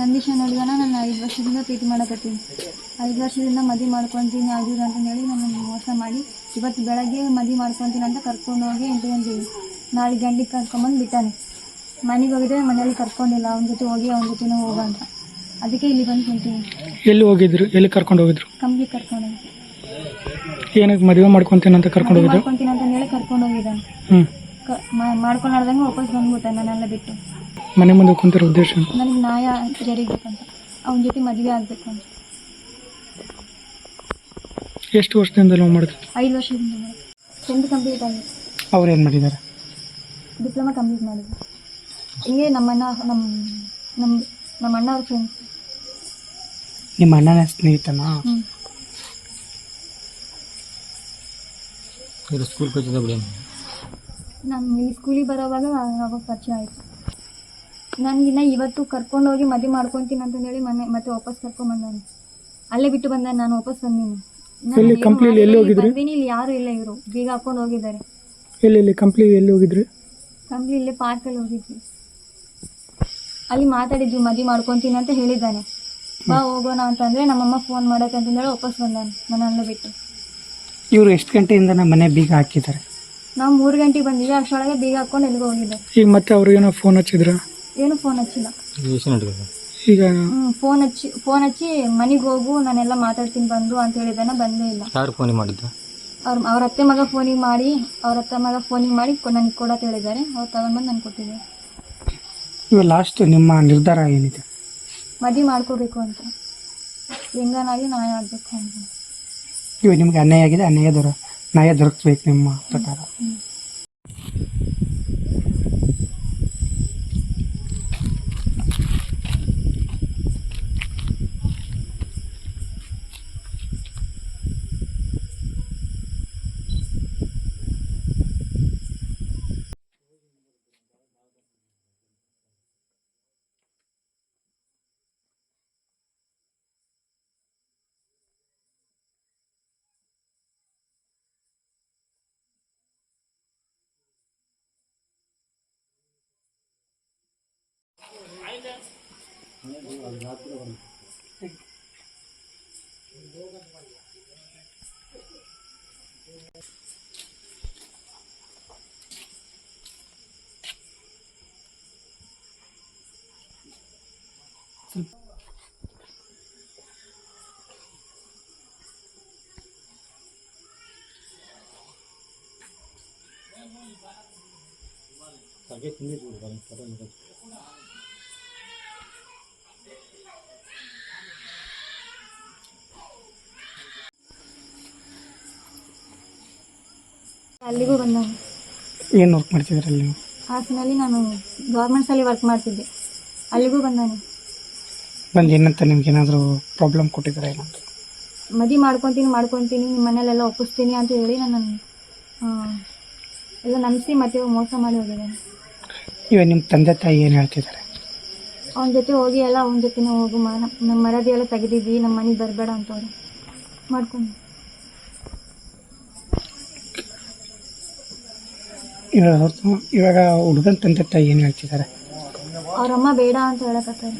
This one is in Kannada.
ನಂದೀಶ ನೋಡಿದಾನ ನಾನು ಐದು ವರ್ಷದಿಂದ ಪ್ರೀತಿ ಮಾಡಕತ್ತೀನಿ. ಐದು ವರ್ಷದಿಂದ ಮದುವೆ ಮಾಡ್ಕೊತೀನಿ ಅದು ಅಂತ ಹೇಳಿ ನಾನು ಮೋಸ ಮಾಡಿ ಇವತ್ತು ಬೆಳಗ್ಗೆ ಮದುವೆ ಮಾಡ್ಕೊತೀನಿ ಅಂತ ಕರ್ಕೊಂಡು ಹೋಗಿ ಎಂಟು ಗಂಟೆ ನಾಳೆ ಗಂಟೆಗೆ ಕರ್ಕೊಂಬಂದು ಬಿಟ್ಟಾನೆ. ಮನೆಗೆ ಹೋಗಿದ್ರೆ ಮನೆಯಲ್ಲಿ ಕರ್ಕೊಂಡಿಲ್ಲ ಅವನ ಜೊತೆ ಹೋಗಿ ಅವ್ನ ಜೊತೆನೂ ಹೋಗ ಅಂತ. ಅದಕ್ಕೆ ಇಲ್ಲಿ ಬಂದು ಕುಂತೀನಿ ಎಲ್ಲಿ ಹೋಗಿದ್ರು? ಎಲ್ಲಿ ಕರ್ಕೊಂಡು ಹೋಗಿದ್ರು? ಕಂಪ್ಲೀಟ್ ಕರ್ಕೊಂಡು ಹೋಗಿ. ಏನಕ್ಕೆ ಮದುವೆ ಮಾಡ್ಕೊಂತೀನಿ ಅಂತ ಕರ್ಕೊಂಡು ಹೋಗಿದ್ರು ಹೋಗಿದ್ರು? ಅಂತ ಹೇಳಿ ಕರ್ಕೊಂಡು ಹೋಗಿದ್ದಾನೆ. ಹ್ಞೂ ಕ ಮಾಡ್ಕೊಂಡಾರ್ದಂಗೆ ವಾಪಸ್ ಬಂದ್ಬಿಟ್ಟೆ ನಾನೆಲ್ಲ ಬಿಟ್ಟು. ಮನೆ ಮುಂದೆ ಕುಂತಿರೋ ಉದ್ದೇಶ ನನಗೆ ನ್ಯಾಯ ಜರಿಬೇಕಂತ ಅವನ ಜೊತೆ ಮದುವೆ ಆಗಬೇಕು ಅಂತ. ಎಷ್ಟು ವರ್ಷದಿಂದ ಲವ್ ಮಾಡಿದ್ರು? ಐದು ವರ್ಷದಿಂದ ಟೆಂತ್ ಕಂಪ್ಲೀಟ್ ಆಗಿದೆ ಅವ್ರು ಏನು ಮಾಡಿದ್ದಾರೆ? ಡಿಪ್ಲೊಮಾ ಕಂಪ್ಲೀಟ್ ಮಾಡಿದ್ರು. ಹಿಂಗೆ ನಮ್ಮಣ್ಣ ನಮ್ಮ ನಮ್ಮ ನಮ್ಮ ಅಣ್ಣ ಅವ್ರ ಫ್ರೆಂಡ್ಸ್ ನಿಮ್ಮ ಅಣ್ಣನ ಸ್ನೇಹಿತನಾ? ಹ್ಞೂ ಸ್ಕೂಲ್ ಬಿಡಿ. ನಾನು ಇಲ್ಲಿ ಸ್ಕೂಲಿಗೆ ಬರೋವಾಗ ಅವಾಗ ಪರಿಚಯ ಆಯಿತು. ನನಗಿನ್ನ ಇವತ್ತು ಕರ್ಕೊಂಡೋಗಿ ಮದುವೆ ಮಾಡ್ಕೊತೀನಿ ಅಂತಂದೇಳಿ ಮನೆ ಮತ್ತೆ ವಾಪಸ್ ಕರ್ಕೊಂಬಂದಾನೆ ಅಲ್ಲೇ ಬಿಟ್ಟು ಬಂದ ನಾನು ವಾಪಸ್ ಬಂದೀನಿ. ಎಲ್ಲಿ ಏನು ಎಲ್ಲಿ ಹೋಗಿದ್ರಿ? ಬಂದೀನಿ ಇಲ್ಲಿ ಯಾರು ಇಲ್ಲ ಇವರು. ಬೀಗ ಹಾಕೊಂಡು ಹೋಗಿದ್ದಾರೆ. ಎಲ್ಲಿ ಎಲ್ಲಿ ಕಂಪ್ಲೀಟ್ ಎಲ್ಲಿ ಹೋಗಿದ್ರಿ? ಇಲ್ಲಿ ಇಲ್ಲೇ ಪಾರ್ಕಲ್ಲಿ ಹೋಗಿದ್ವಿ. ಅಲ್ಲಿ ಮಾತಾಡಿದ್ವಿ ಮದುವೆ ಮಾಡ್ಕೊಂತೀನಿ ಅಂತ ಹೇಳಿದ್ದಾನೆ. ಬಾ ಹೋಗೋಣ ಅಂತಂದ್ರೆ ನಮ್ಮಮ್ಮ ಫೋನ್ ಮಾಡಾಕ ಅಂತ ಹೇಳಿ ವಾಪಸ್ ಬಂದಾನೆ ಮನೆ ಅಲ್ಲೇ ಬಿಟ್ಟು. ಇವರು ಎಷ್ಟು ಗಂಟೆಯಿಂದ ನಮ್ಮ ಮನೆ ಬೀಗ ಹಾಕಿದ್ದಾರೆ? ನಾವು ಮೂರು ಗಂಟೆಗೆ ಬಂದಿದ್ವಿ ಅಷ್ಟರೊಳಗೆ ಬೀಗ ಹಾಕೊಂಡು ಎಲ್ಲಿಗೆ ಹೋಗಿದ್ದೆ ಈಗ ಮತ್ತೆ ಅವ್ರಿಗೇನೋ ಫೋನ್ ಹಚ್ಚಿದ್ರ? ಏನು ಫೋನ್ ಹಚ್ಚಿಲ್ಲ. ಈಗ ಫೋನ್ ಹಚ್ಚಿ ಫೋನ್ ಹಚ್ಚಿ ಮನೆಗೆ ಹೋಗು ನಾನೆಲ್ಲ ಮಾತಾಡ್ತೀನಿ ಬಂದು ಅಂತ ಹೇಳಿದಾನೆ ಬಂದೇ ಇಲ್ಲ. ಯಾರು ಫೋನ್ ಮಾಡಿದ್ರು ಅವ್ರ ಅವ್ರ ಅತ್ತೆ ಮಗ ಫೋನಿಗೆ ಮಾಡಿ ಅವ್ರ ಅತ್ತೆ ಮಗ ಫೋನಿಗೆ ಮಾಡಿ ನನಗೆ ಕೊಡೋಕೆ ಹೇಳಿದ್ದಾರೆ ಅವ್ರು ತಗೊಂಡ್ಬಂದು ನಾನು ಕೊಟ್ಟಿದ್ದೆ ಇವಾಗ ಲಾಸ್ಟ್ ನಿಮ್ಮ ನಿರ್ಧಾರ ಏನಿದೆ? ಮದುವೆ ಮಾಡ್ಕೋಬೇಕು ಅಂತ. ಹೆಂಗನಾಗಿ ನಾಯ ಆಗಬೇಕು ಅಂತ. ಇವಾಗ ನಿಮ್ಗೆ ಅನ್ಯಾಯ ಆಗಿದೆ ಅನ್ಯಾಯ ದೊರ ನಾಯ ದೊರಕಬೇಕು ನಿಮ್ಮ ಪ್ರಕಾರ. 가게 끝내주고 가니까 그런 거. ಅಲ್ಲಿಗೂ ಬಂದ ಏನು ವರ್ಕ್ ಮಾಡ್ತಿದ್ರಲ್ಲಿ ನೀವು? ಹಾಸನಲ್ಲಿ ನಾನು ಗೌರ್ಮೆಂಟ್ಸಲ್ಲಿ ವರ್ಕ್ ಮಾಡ್ತಿದ್ದೆ. ಅಲ್ಲಿಗೂ ಬಂದಾನೆ ಬಂದು ಏನಂತ ನಿಮ್ಗೆ ಏನಾದರೂ ಪ್ರಾಬ್ಲಮ್ ಕೊಟ್ಟಿದ್ದಾರೆ ಏನಂತ? ಮದಿ ಮಾಡ್ಕೊತೀನಿ ಮಾಡ್ಕೊತೀನಿ ನಿಮ್ಮ ಮನೇಲೆಲ್ಲ ಒಪ್ಪಿಸ್ತೀನಿ ಅಂತ ಹೇಳಿ ನಾನು ಎಲ್ಲ ನಂಬಿಸಿ ಮತ್ತೆ ಮೋಸ ಮಾಡಿ ಹೋಗಿದೆ ಇವಾಗ ನಿಮ್ಮ ತಂದೆ ತಾಯಿ ಏನು ಹೇಳ್ತಿದ್ದಾರೆ? ಅವನ ಜೊತೆ ಹೋಗಿ ಎಲ್ಲ ಅವನ ಜೊತೆನೇ ಹೋಗು ಮಾ ನಮ್ಮ ಮರದಿ ಎಲ್ಲ ತೆಗೆದಿದ್ವಿ ನಮ್ಮ ಮನೆಗೆ ಬರಬೇಡ ಅಂತವ್ರು. ಮಾಡ್ಕೊಂಡು ಇವಾಗ ಇವಾಗ ಹುಡುಗನ ತಂದೆ ತಾಯಿ ಏನು ಹೇಳ್ತಿದ್ದಾರೆ? ಅವರಮ್ಮ ಬೇಡ ಅಂತ ಹೇಳಕತ್ತಾರೆ